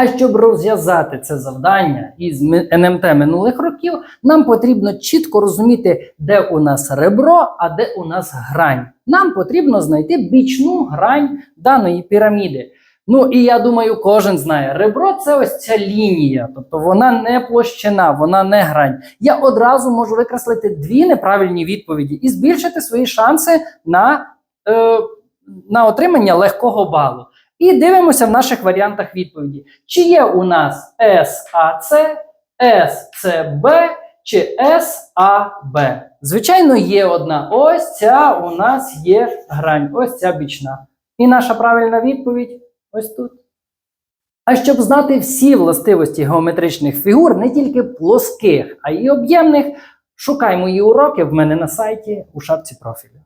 А щоб розв'язати це завдання із НМТ минулих років, нам потрібно чітко розуміти, де у нас ребро, а де у нас грань. Нам потрібно знайти бічну грань даної піраміди. Ну і я думаю, кожен знає, ребро це ось ця лінія, тобто вона не площина, вона не грань. Я одразу можу викреслити дві неправильні відповіді і збільшити свої шанси на, е, на отримання легкого балу. І дивимося в наших варіантах відповіді: чи є у нас САЦ, СЦБ чи САБ. Звичайно, є одна. Ось ця у нас є грань, ось ця бічна. І наша правильна відповідь ось тут. А щоб знати всі властивості геометричних фігур, не тільки плоских, а й об'ємних, шукай мої уроки в мене на сайті у шапці профілю.